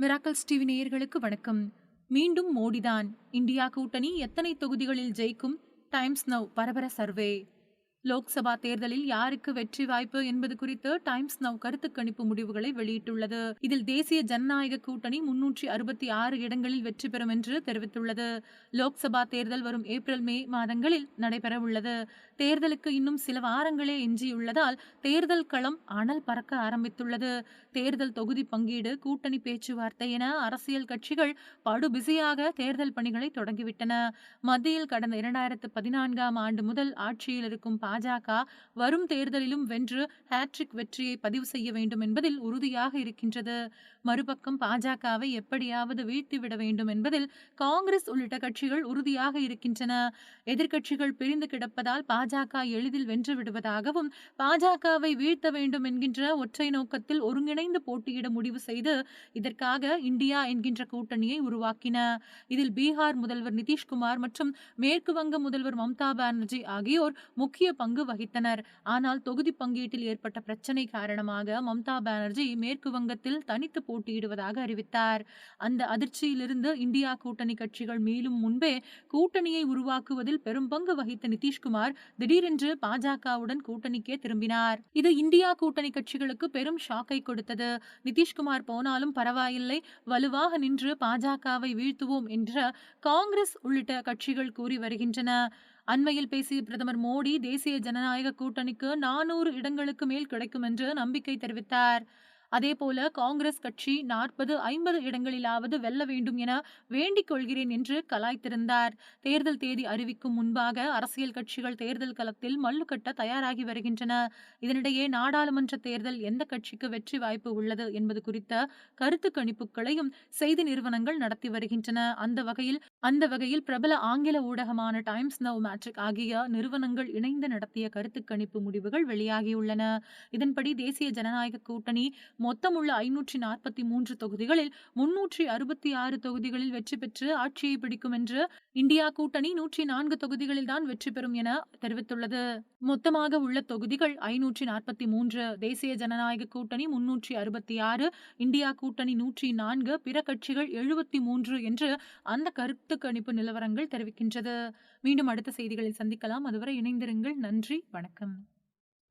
Miracles TV நேயர்களுக்கு வணக்கம். மீண்டும் மோடிதான். இந்தியா கூட்டணி எத்தனை தொகுதிகளில் ஜெயிக்கும்? டைம்ஸ் நவ் பரபர சர்வே. லோக்சபா தேர்தலில் யாருக்கு வெற்றி வாய்ப்பு என்பது குறித்து டைம்ஸ் நவ் கருத்து கணிப்பு முடிவுகளை வெளியிட்டுள்ளது. இதில் தேசிய ஜனநாயக கூட்டணி முன்னூற்றி அறுபத்தி ஆறு இடங்களில் வெற்றி பெறும் என்று தெரிவித்துள்ளது. லோக்சபா தேர்தல் வரும் ஏப்ரல் மே மாதங்களில் நடைபெறவுள்ளது. தேர்தலுக்கு இன்னும் சில வாரங்களே எஞ்சியுள்ளதால் தேர்தல் களம் அனல் பறக்க ஆரம்பித்துள்ளது. தேர்தல் தொகுதி பங்கீடு கூட்டணி பேச்சுவார்த்தை என அரசியல் கட்சிகள் படுபிசியாக தேர்தல் பணிகளை தொடங்கிவிட்டன. மத்தியில் கடந்த இரண்டாயிரத்து பதினான்காம் ஆண்டு முதல் ஆட்சியில் இருக்கும் பாஜக வரும் தேர்தலிலும் வென்று ஹேட்ரிக் வெற்றியை பதிவு செய்ய வேண்டும் என்பதில் உறுதியாக இருக்கின்றது. மறுபக்கம் பாஜகவை எப்படியாவது வீழ்த்திவிட வேண்டும் என்பதில் காங்கிரஸ் உள்ளிட்ட கட்சிகள் உறுதியாக இருக்கின்றன. எதிர்க்கட்சிகள் பிரிந்து கிடப்பதால் பாஜக எளிதில் வென்று விடுவதாகவும் பாஜகவை வீழ்த்த வேண்டும் என்கின்ற ஒற்றை நோக்கத்தில் ஒருங்கிணைந்து போட்டியிட முடிவு செய்து இதற்காக இந்தியா என்கின்ற கூட்டணியை உருவாக்கின. இதில் பீகார் முதல்வர் நிதிஷ்குமார் மற்றும் மேற்கு வங்க முதல்வர் மம்தா பானர்ஜி ஆகியோர் முக்கிய பங்கு வகித்தனர். ஆனால் தொகுதி பங்கீட்டில் ஏற்பட்ட பிரச்சனை காரணமாக மம்தா பானர்ஜி மேற்கு வங்கத்தில் தனித்து போட்டியிடுவதாக அறிவித்தார். அந்த அதிர்ச்சியிலிருந்து இந்தியா கூட்டணி கட்சிகள் மேலும் முன்பே கூட்டணியை உருவாக்குவதில் பெரும் பங்கு வகித்த நிதிஷ்குமார் திடீரென்று பாஜகவுடன் கூட்டணிக்கே திரும்பினார். இது இந்தியா கூட்டணி கட்சிகளுக்கு பெரும் ஷாக்கை கொடுத்தது. நிதிஷ்குமார் போனாலும் பரவாயில்லை வலுவாக நின்று பாஜகவை வீழ்த்துவோம் என்ற காங்கிரஸ் உள்ளிட்ட கட்சிகள் கூறி வருகின்றன. அண்மையில் பேசிய பிரதமர் மோடி தேசிய ஜனநாயக கூட்டணிக்கு நானூறு இடங்களுக்கு மேல் கிடைக்கும் என்று நம்பிக்கை தெரிவித்தார். அதேபோல காங்கிரஸ் கட்சி நாற்பது ஐம்பது இடங்களிலாவது வெல்ல வேண்டும் என வேண்டிக் கொள்கிறேன் என்று கலாய்த்திருந்தார். தேர்தல் தேதி அறிவிக்கும் முன்பாக அரசியல் கட்சிகள் தேர்தல் களத்தில் மல்லு கட்ட தயாராகி வருகின்றன. இதனிடையே நாடாளுமன்ற தேர்தல் எந்த கட்சிக்கு வெற்றி வாய்ப்பு உள்ளது என்பது குறித்த கருத்து கணிப்புகளையும் செய்தி நிறுவனங்கள் நடத்தி வருகின்றன. அந்த வகையில் அந்த வகையில் பிரபல ஆங்கில ஊடகமான டைம்ஸ் நவ் மேட்ரிக் ஆகிய நிறுவனங்கள் இணைந்து நடத்திய கருத்து கணிப்பு முடிவுகள் வெளியாகியுள்ளன. இதன்படி தேசிய ஜனநாயக கூட்டணி மொத்தமுள்ள ஐநூற்றி நாற்பத்தி மூன்று தொகுதிகளில் முன்னூற்றி அறுபத்தி ஆறு தொகுதிகளில் வெற்றி பெற்று ஆட்சியை பிடிக்கும் என்று இந்தியா கூட்டணி நூற்றி நான்கு தொகுதிகளில் தான் வெற்றி பெறும் என தெரிவித்துள்ளது. மொத்தமாக உள்ள தொகுதிகள் ஐநூற்றி நாற்பத்தி மூன்று தேசிய ஜனநாயக கூட்டணி முன்னூற்றி அறுபத்தி ஆறு இந்தியா கூட்டணி நூற்றி நான்கு பிற கட்சிகள் எழுபத்தி மூன்று என்று அந்த கருத்து கணிப்பு நிலவரங்கள் தெரிவிக்கின்றது. மீண்டும் அடுத்த செய்திகளில் சந்திக்கலாம். அதுவரை இணைந்திருங்கள். நன்றி. வணக்கம்.